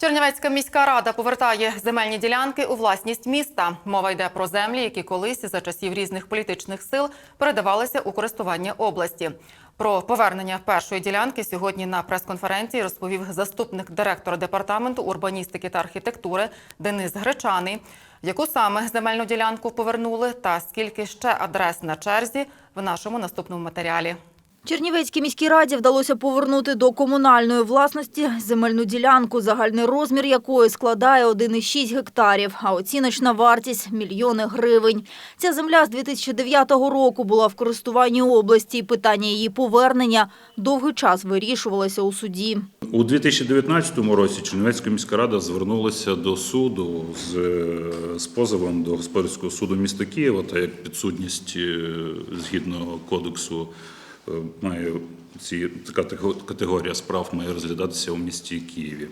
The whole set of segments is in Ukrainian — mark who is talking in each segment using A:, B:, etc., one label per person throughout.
A: Чернівецька міська рада повертає земельні ділянки у власність міста. Мова йде про землі, які колись за часів різних політичних сил передавалися у користування області. Про повернення першої ділянки сьогодні на прес-конференції розповів заступник директора департаменту урбаністики та архітектури Денис Гречаний. Яку саме земельну ділянку повернули та скільки ще адрес на черзі в нашому наступному матеріалі.
B: Чернівецькій міській раді вдалося повернути до комунальної власності земельну ділянку, загальний розмір якої складає 1,6 гектарів, а оціночна вартість – мільйони гривень. Ця земля з 2009 року була в користуванні області, і питання її повернення довгий час вирішувалося у суді.
C: У 2019 році Чернівецька міська рада звернулася до суду з, е, з позовом до господарського суду міста Києва, та як підсудність е, згідно кодексу має ці така категорія справ має розглядатися у місті Києві.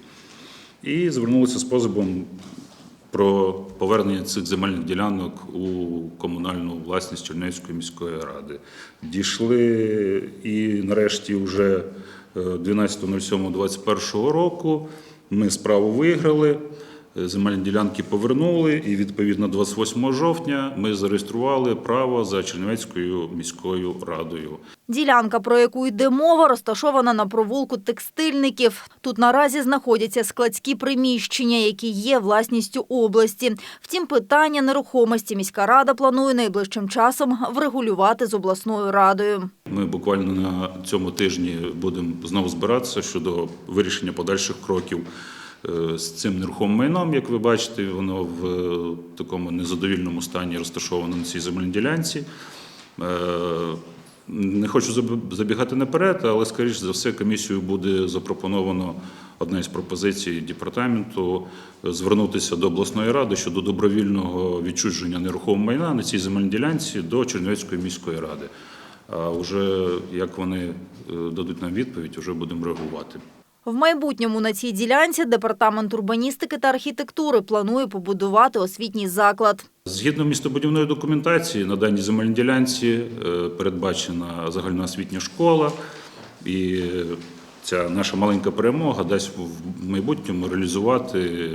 C: І звернулися з позовом про повернення цих земельних ділянок у комунальну власність Чернівецької міської ради. Дійшли і нарешті вже е, 12.07.21 року ми справу виграли. Е, Земельні ділянки повернули, і відповідно 28 жовтня ми зареєстрували право за Чернівецькою міською радою.
B: Ділянка, про яку йде мова, розташована на провулку текстильників. Тут наразі знаходяться складські приміщення, які є власністю області. Втім, питання нерухомості міська рада планує найближчим часом врегулювати з обласною радою.
C: Ми буквально на цьому тижні будемо знову збиратися щодо вирішення подальших кроків з цим нерухомим майном. Як ви бачите, воно в е, такому незадовільному стані розташовано на цій земельній ділянці. Е, Не хочу забігати наперед, але скоріш за все комісією буде запропоновано одна із пропозицій департаменту е, звернутися до обласної ради щодо добровільного відчуження нерухомого майна на цій земельній ділянці до Чернівецької міської ради. А вже як вони е, дадуть нам відповідь, вже будемо реагувати.
B: В майбутньому на цій ділянці департамент урбаністики та архітектури планує побудувати освітній заклад.
C: Згідно містобудівної документації, на даній земельній ділянці е, передбачена загальноосвітня школа, і ця наша маленька перемога дасть в майбутньому реалізувати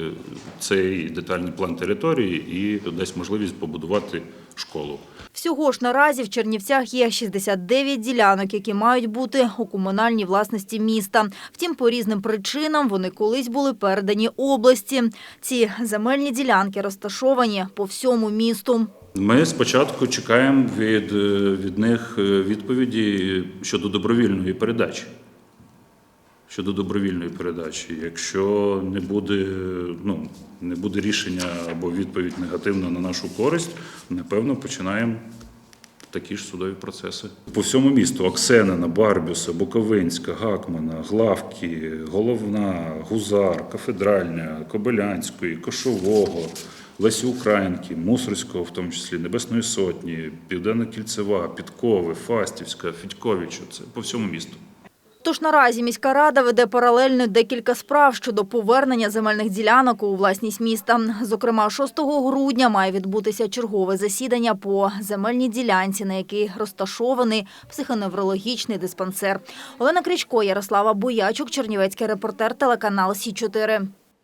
C: цей детальний план території і дасть можливість побудувати школу.
B: Всього ж наразі в Чернівцях є 69 ділянок, які мають бути у комунальній власності міста. Втім, по різним причинам вони колись були передані області. Ці земельні ділянки розташовані по всьому місту.
C: Ми спочатку чекаємо від, е, від них е, відповіді щодо добровільної передачі. Щодо добровільної передачі. Якщо не буде, ну, не буде рішення або відповідь негативна на нашу користь, напевно, починаємо такі ж судові процеси. По всьому місту Оксенина, Барбюса, Буковинська, Гакмана, Главки, Головна, Гузар, Кафедральня, Кобилянської, Кошового, Лесі Українки, Мусорського, в тому числі Небесної Сотні, Південно-Кільцева, Підкови, Фастівська, Федьковича. Це по всьому місту.
B: Тож наразі міська рада веде паралельно декілька справ щодо повернення земельних ділянок у власність міста. Зокрема, 6 грудня має відбутися чергове засідання по земельній ділянці, на якій розташований психоневрологічний диспансер. Олена Крічко, Ярослава Боячук, Чернівецький репортер, телеканал Сі 4